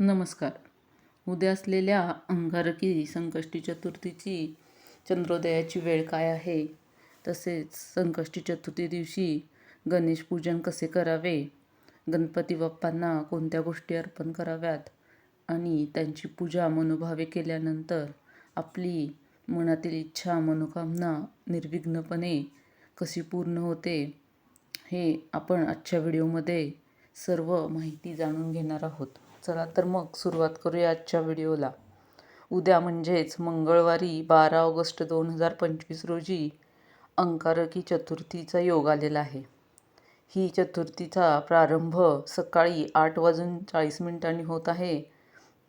नमस्कार. उद्या असलेल्या अंगारकी संकष्टी चतुर्थीची चंद्रोदयाची वेळ काय आहे? तसेच संकष्टी चतुर्थी दिवशी गणेश पूजन कसे करावे? गणपती बाप्पांना कोणत्या गोष्टी अर्पण कराव्यात? आणि त्यांची पूजा मनोभावे केल्यानंतर आपली मनातील इच्छा मनोकामना निर्विघ्नपणे कशी पूर्ण होते हे आपण आजच्या व्हिडिओमध्ये सर्व माहिती जाणून घेणार आहोत. चला तर मग सुरुवात करूया आजच्या व्हिडिओला. उद्या म्हणजेच मंगळवारी बारा ऑगस्ट दोन हजार पंचवीस रोजी अंकारकी चतुर्थीचा योग आलेला आहे. ही चतुर्थीचा प्रारंभ सकाळी आठ वाजून चाळीस मिनिटांनी होत आहे.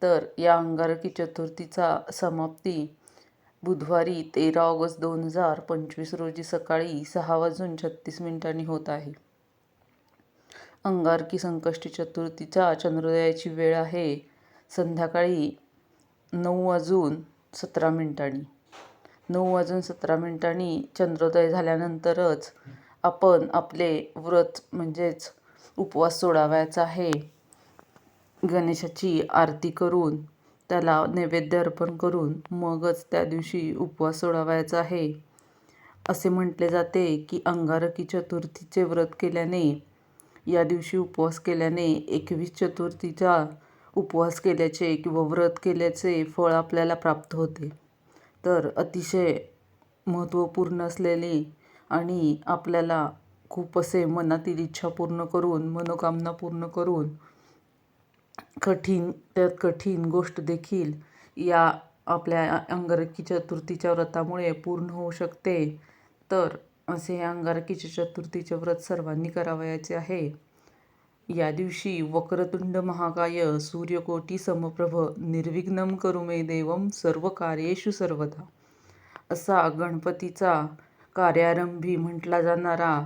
तर या अंगारकी चतुर्थीचा समाप्ती बुधवारी तेरा ऑगस्ट दोन हजार पंचवीस रोजी सकाळी सहा वाजून छत्तीस मिनिटांनी होत आहे. अंगारकी संकष्टी चतुर्थीचा चंद्रोदयाची वेळ आहे. संध्याकाळी नऊ वाजून सतरा मिनिटांनी. नऊ वाजून सतरा मिनिटांनी चंद्रोदय झाल्यानंतरच आपण आपले व्रत म्हणजेच उपवास सोडावायचा आहे. गणेशाची आरती करून त्याला नैवेद्य अर्पण करून मगच त्या दिवशी उपवास सोडावायचा आहे. असे म्हटले जाते की अंगारकी चतुर्थीचे व्रत केल्याने या दिवशी उपवास केल्याने एकवीस चतुर्थीचा उपवास केल्याचे किंवा व्रत केल्याचे फळ आपल्याला प्राप्त होते. तर अतिशय महत्त्वपूर्ण असलेली आणि आपल्याला खूप असे मनातील इच्छा पूर्ण करून मनोकामना पूर्ण करून कठीण त्यात कठीण गोष्ट देखील या आपल्या अंगरखी चतुर्थीच्या व्रतामुळे पूर्ण होऊ शकते. तर असे अंगारकीचे चतुर्थीचे व्रत सर्वांनी करावयाचे आहे. या दिवशी वक्रतुंड महाकाय सूर्यकोटी समप्रभ निर्विघ्नम करू मे देवम सर्व कार्येषु सर्वदा असा गणपतीचा कार्यारंभी म्हटला जाणारा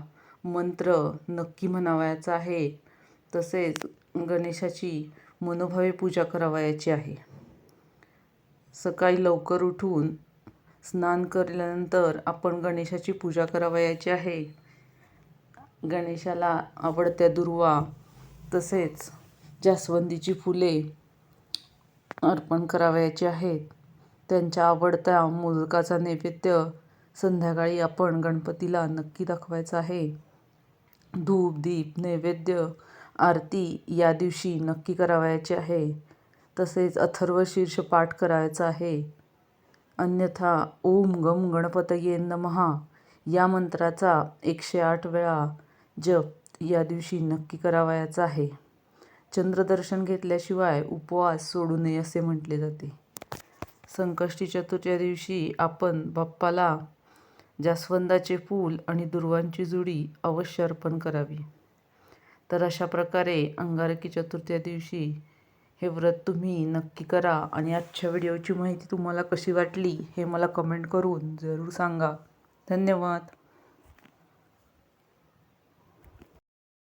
मंत्र नक्की म्हणावयाचा आहे. तसेच गणेशाची मनोभावे पूजा करावयाची आहे. सकाळी लवकर उठून स्नान केल्यानंतर आपण गणेशाची पूजा करावयाची आहे. गणेशाला आवडत्या दुर्वा तसेच जास्वंदीची फुले अर्पण करावयाची आहेत. त्यांच्या आवडत्या मोदकाचा नैवेद्य संध्याकाळी आपण गणपतीला नक्की दाखवायचा आहे. धूप दीप नैवेद्य आरती या दिवशी नक्की करावयाची आहे. तसेच अथर्व शीर्ष पाठ करायचा आहे. अन्यथा ओम गम गणपतये नमहा या मंत्राचा एकशे आठ वेळा जप या दिवशी नक्की करावयाचा आहे. चंद्रदर्शन घेतल्याशिवाय उपवास सोडू नये असे म्हटले जाते. संकष्टी चतुर्थ्या दिवशी आपण बाप्पाला जास्वंदाचे फूल आणि दुर्वांची जुडी अवश्य अर्पण करावी. तर अशा प्रकारे अंगारकी चतुर्थ्या दिवशी हे व्रत तुम्ही नक्की करा आणि आजच्या व्हिडिओची माहिती तुम्हाला कशी वाटली हे मला कमेंट करून जरूर सांगा. धन्यवाद.